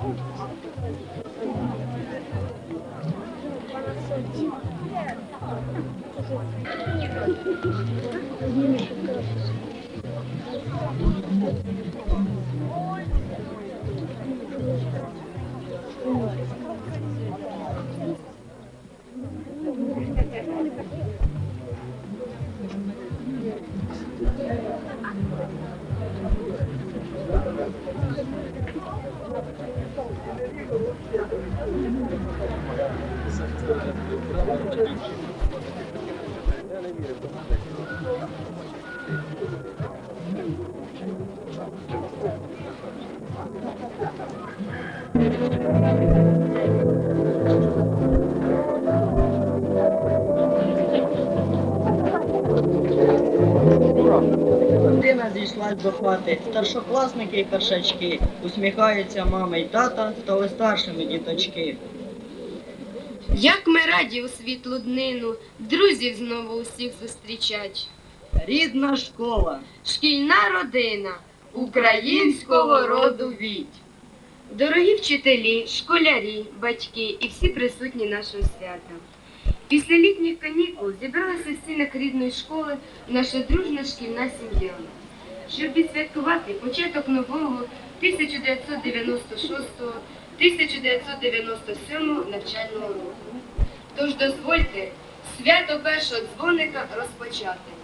Thank you. Дитина зійшла до хати, старшокласники і першачки, усміхаються мама й тата, стали старшими діточки. Як ми раді у світлу днину, друзів знову усіх зустрічать. Рідна школа, Шкільна родина українського роду віть. Дорогі вчителі, школярі, батьки і всі присутні нашого свята. Після літніх канікул зібралися в стінах рідної школи наша дружна шкільна сім'я, щоб відсвяткувати початок нового 1996-1997 навчального року. Тож дозвольте свято першого дзвоника розпочати.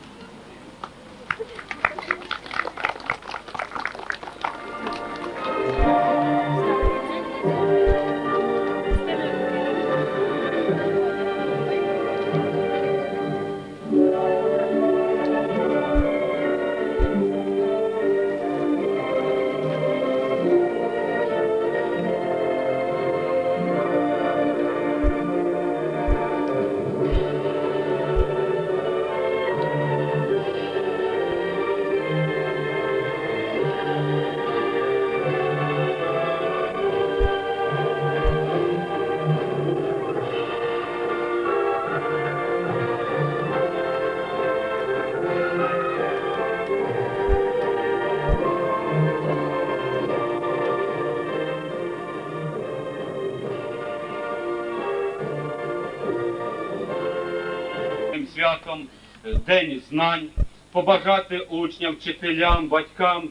Святом е, День знань, побажати учням, вчителям, батькам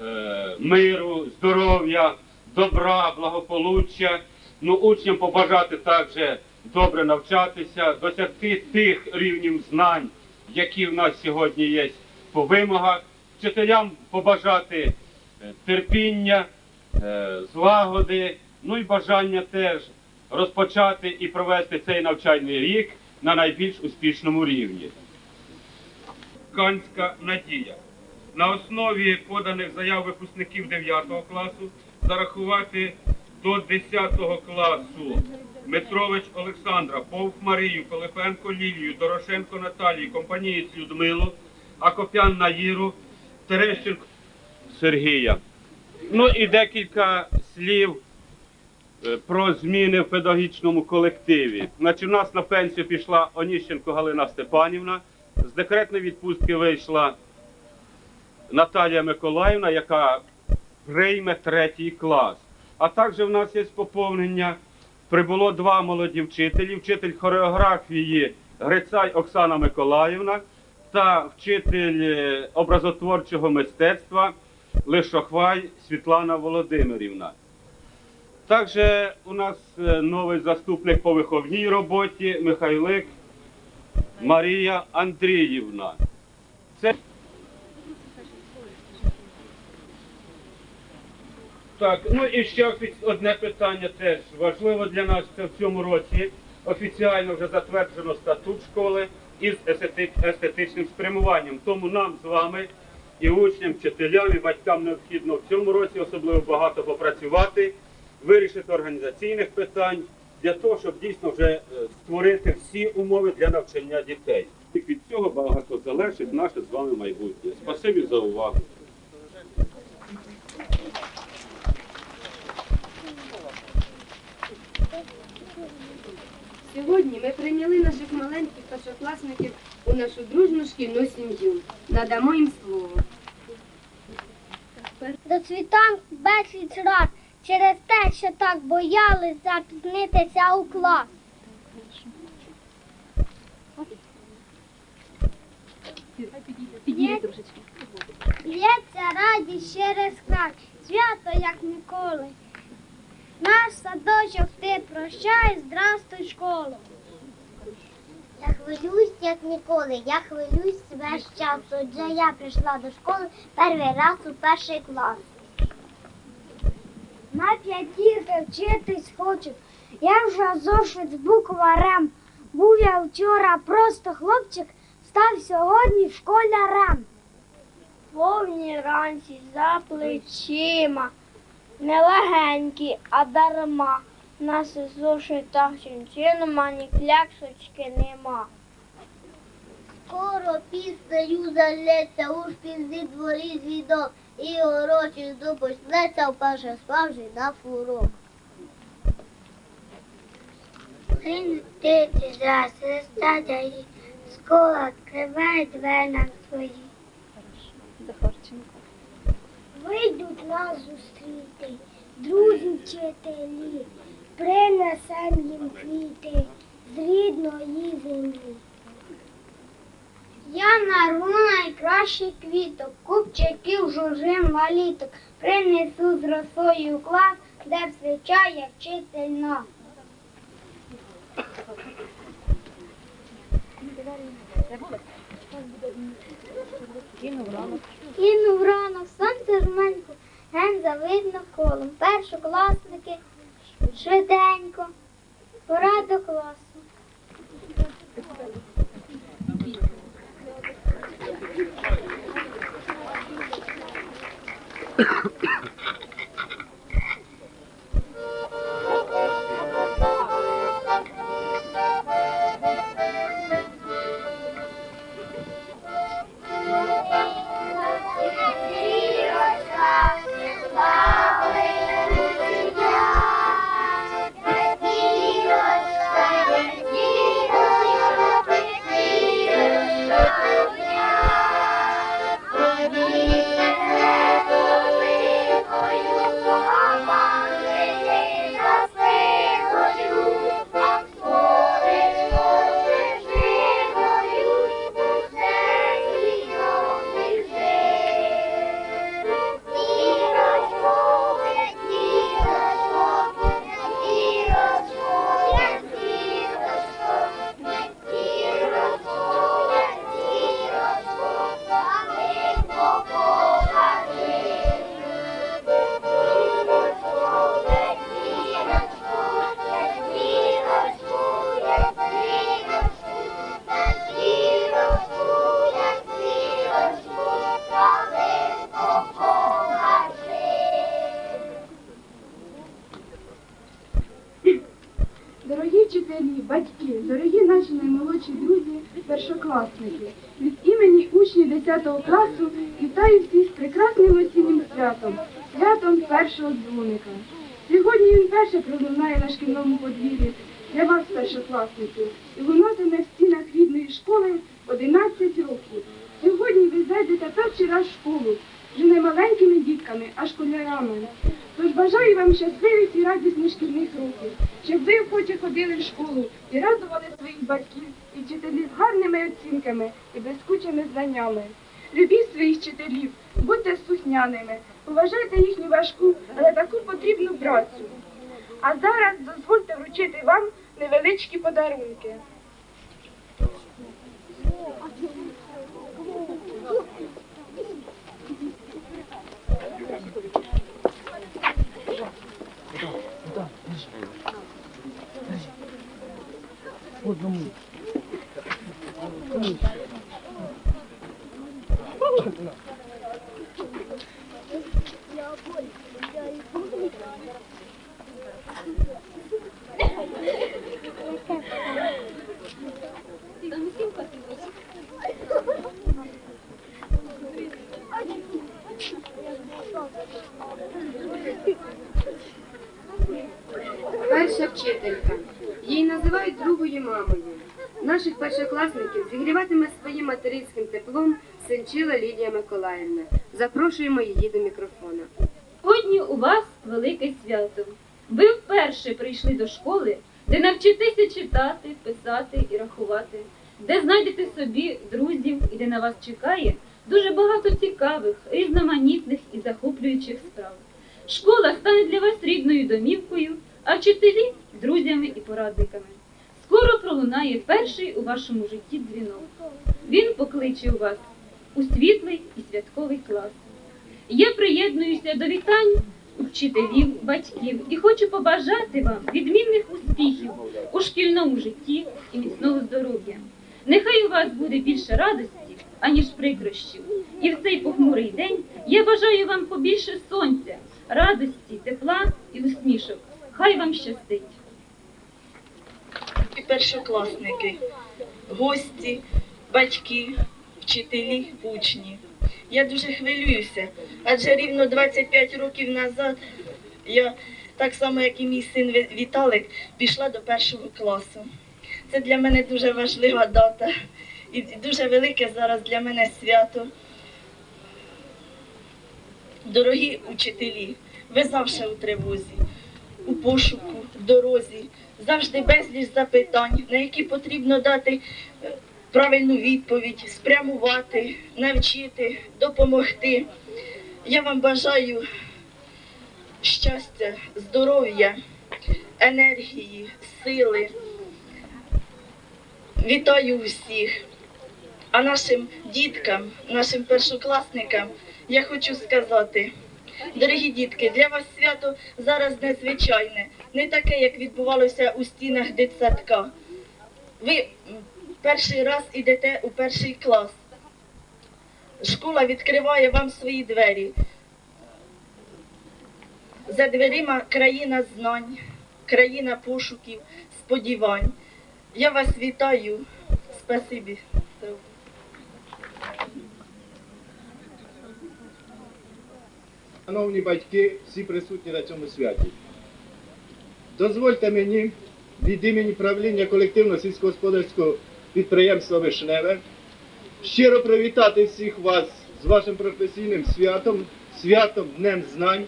е, миру, здоров'я, добра, благополуччя. Ну, учням побажати також добре навчатися, досягти тих рівнів знань, які в нас сьогодні є по вимогах. Вчителям побажати е, терпіння, злагоди, ну і бажання теж розпочати і провести цей навчальний рік на найбільш успішному рівні. Канська надія. На основі поданих заяв випускників 9 класу зарахувати до 10 класу Метрович Олександра, Повх Марію, Колефенко Лілію, Дорошенко Наталію, Компанієць Людмилу, Акопян Наїру, Терещенко Сергія. Ну і декілька слів про зміни в педагогічному колективі. Значить, у нас на пенсію пішла Оніщенко Галина Степанівна. З декретної відпустки вийшла Наталія Миколаївна, яка прийме третій клас. А також в нас є поповнення. Прибуло два молоді вчителі: вчитель хореографії Грицай Оксана Миколаївна та вчитель е, образотворчого мистецтва Лишохвай Світлана Володимирівна. Також у нас е, новий заступник по виховній роботі Михайлик Марія Андріївна. Це так, ну і ще одне питання теж важливо для нас. Це в цьому році офіціально вже затверджено статут школи із естетичним спрямуванням. Тому нам з вами і учням, вчителям, і батькам необхідно в цьому році особливо багато попрацювати, вирішити організаційних питань для того, щоб дійсно вже е, створити всі умови для навчання дітей. І від цього багато залежить наше з вами майбутнє. Спасибі за увагу. Сьогодні ми прийняли наших маленьких першокласників у нашу дружну шкільну сім'ю. Надамо їм слово. До світанку безліч раз через те, що так боялись запізнитися у клас. Лється радість через край, свято як ніколи. Наш садочок ти прощай, здрастуй школу. Я хвилююсь, як ніколи. Я хвилююсь весь час. Отже, я прийшла до школи перший раз у перший клас. На п'ятірки вчитись хочу. Я вже зошит з букварем. Був я вчора просто хлопчик, став сьогодні школярем. Повні ранці за плечима, не легенькі, а дарма. Нас зошитах чинчином ані кляксочки нема. Скоро піснею залється, уж пізди дворі звідок, і урочий почнеться вперше справжній на фурок. Син за сестра дає, скоро відкривай двері нам свої. Вийдуть нас зустріти, друзі вчителі, принесем їм квіти з рідної землі. Я нарву найкращий квіток, купчиків жужим валіток, принесу з росою клас, де встрічає вчитель нас. Кинув ранок, сонце жменько, генза видно колом. Першокласники швиденько, пора до класу. Thank you. Осіннім святом, святом першого дзвоника. Сьогодні він перше пролунає на шкільному подвір'ї для вас, першокласників, і лунатиме в стінах рідної школи 11 років. Сьогодні ви зайдете перший раз в школу, вже не маленькими дітками, а школярами. Тож бажаю вам щасливих і радісних шкільних років, щоб ви охоче ходили в школу і радували своїх батьків і вчителів гарними оцінками і блискучими знаннями. Любіть своїх вчителів, будьте слухняними, поважайте їхню важку, але таку потрібну працю. А зараз дозвольте вручити вам невеличкі подарунки. Перша вчителька. Її називають другою мамою. Наших першокласників зігріватиме своїм материнським теплом синчила Лідія Миколаївна. Запрошуємо її до мікрофона. Сьогодні у вас велике свято. Ви вперше прийшли до школи, де навчитеся читати, писати і рахувати, де знайдете собі друзів і де на вас чекає дуже багато цікавих, різноманітних і захоплюючих справ. Школа стане для вас рідною домівкою, а вчителі друзями і порадниками. Скоро пролунає перший у вашому житті дзвінок. Він покличе у вас у світлий і святковий клас. Я приєднуюся до вітань вчителів, батьків і хочу побажати вам відмінних успіхів у шкільному житті і міцного здоров'я. Нехай у вас буде більше радості, аніж прикрощів. І в цей похмурий день я бажаю вам побільше сонця, радості, тепла і усмішок. Хай вам щастить! і першокласники, гості, батьки, вчителі, учні. Я дуже хвилююся, адже рівно 25 років назад я, так само як і мій син Віталик, пішла до першого класу. Це для мене дуже важлива дата і дуже велике зараз для мене свято. Дорогі учителі, ви завжди у тривозі, у пошуку, в дорозі, завжди безліч запитань, на які потрібно дати е, правильну відповідь, спрямувати, навчити, допомогти. Я вам бажаю щастя, здоров'я, енергії, сили. Вітаю всіх. А нашим діткам, нашим першокласникам я хочу сказати. Дорогі дітки, для вас свято зараз незвичайне, не таке, як відбувалося у стінах дитсадка. Ви перший раз ідете у перший клас. Школа відкриває вам свої двері. За дверима країна знань, країна пошуків, сподівань. Я вас вітаю. Спасибі. Шановні батьки, всі присутні на цьому святі. Дозвольте мені від імені правління колективного сільськогосподарського підприємства Вишневе щиро привітати всіх вас з вашим професійним святом, святом Днем Знань,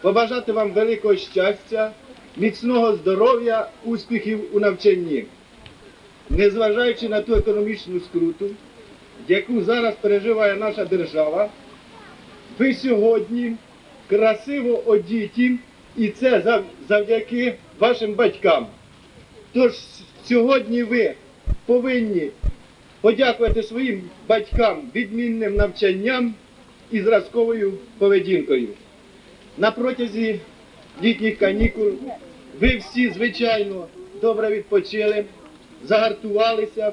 побажати вам великого щастя, міцного здоров'я, успіхів у навчанні. Незважаючи на ту економічну скруту, яку зараз переживає наша держава, ви сьогодні красиво одіті, і це завдяки вашим батькам. Тож сьогодні ви повинні подякувати своїм батькам відмінним навчанням і зразковою поведінкою. На протязі літніх канікул ви всі, звичайно, добре відпочили, загартувалися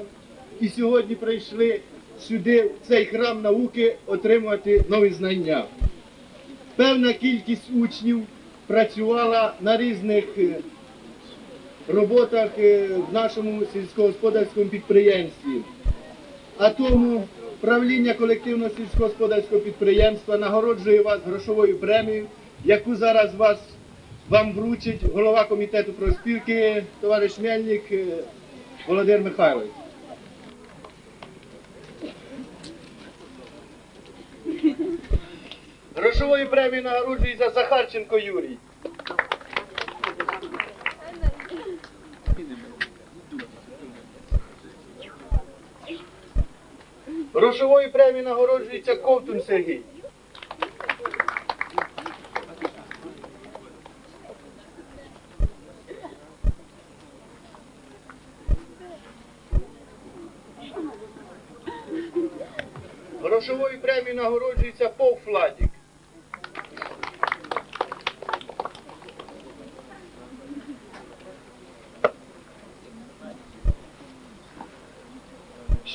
і сьогодні прийшли сюди, в цей храм науки, отримувати нові знання. Певна кількість учнів працювала на різних е, роботах е, в нашому сільськогосподарському підприємстві. А тому правління колективного сільськогосподарського підприємства нагороджує вас грошовою премією, яку зараз вас вам вручить голова комітету проспілки, товариш Мельник е, Володимир Михайлович. Грошовою премією нагороджується Захарченко Юрій. Грошовою премією нагороджується Ковтун Сергій. Грошовою премією нагороджується Пов Фладік.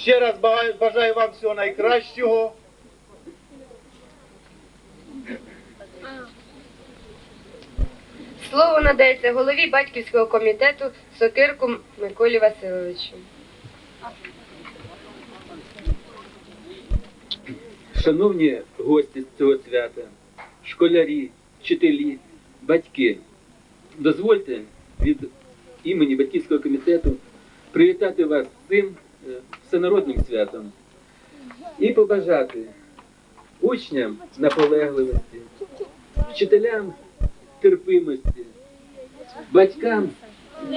Ще раз бажаю вам всього найкращого. Слово надається голові батьківського комітету Сокирку Миколі Васильовичу. Шановні гості цього свята, школярі, вчителі, батьки, дозвольте від імені батьківського комітету привітати вас з цим всенародним святом і побажати учням наполегливості, вчителям терпимості, батькам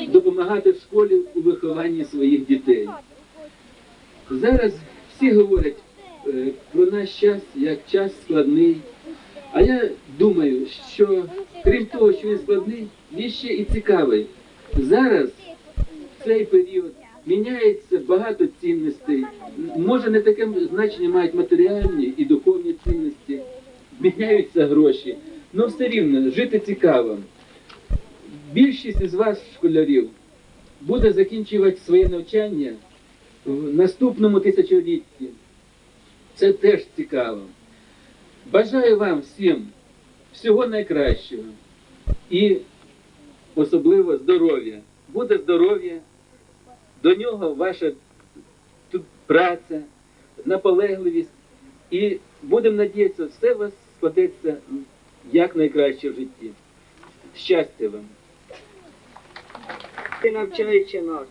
допомагати в школі у вихованні своїх дітей. Зараз всі говорять е, про наш час як час складний. А я думаю, що крім того, що він складний, він ще і цікавий. Зараз цей період міняється багато цінностей. Може не таке значення мають матеріальні і духовні цінності, міняються гроші. але все рівно жити цікаво. Більшість із вас, школярів, буде закінчувати своє навчання в наступному тисячолітті. Це теж цікаво. Бажаю вам всім всього найкращого і особливо здоров'я. Буде здоров'я, до нього ваша тут праця, наполегливість. І будемо надіятися, все у вас складеться як найкраще в житті. Щастя вам! Навчаючи нас.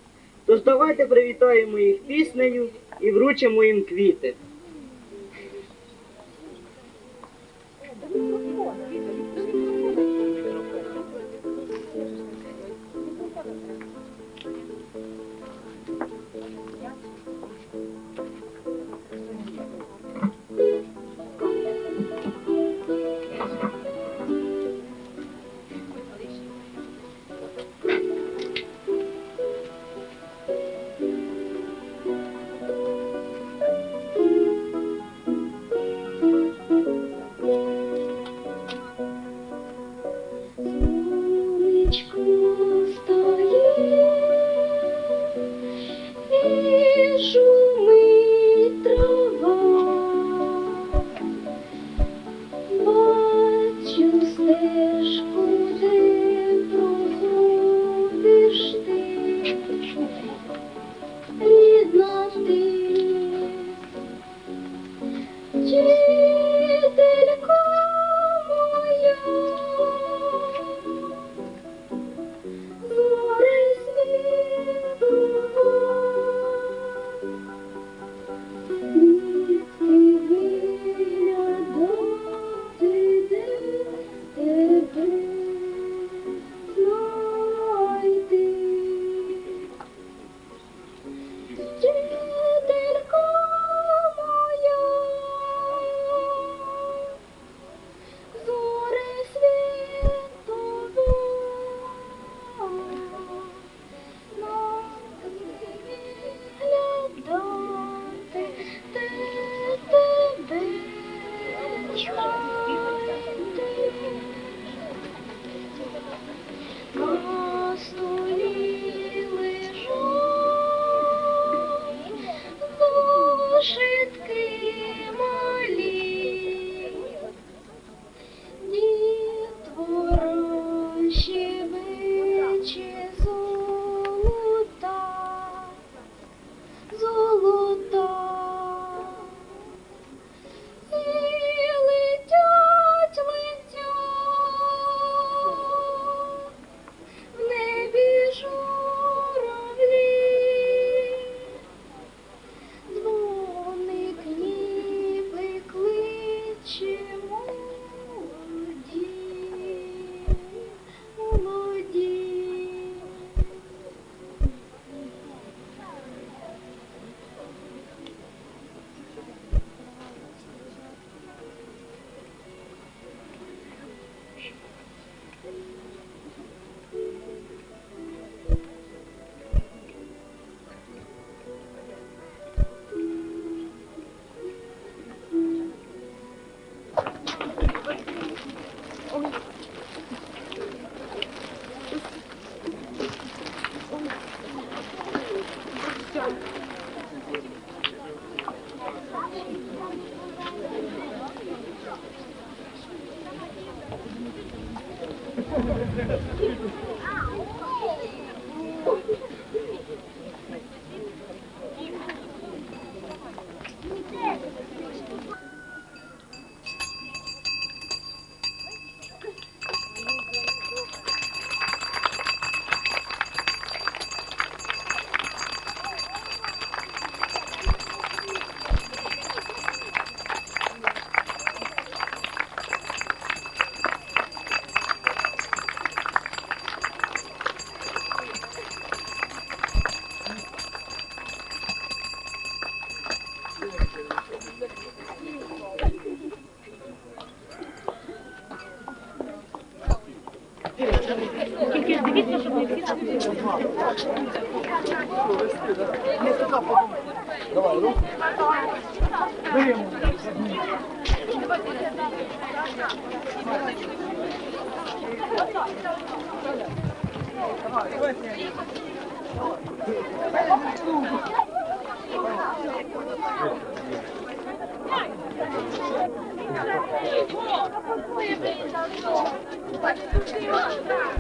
Тож давайте привітаємо їх піснею і вручимо їм квіти. Ah, Thank you. Давай, руку. Беремо. Давай,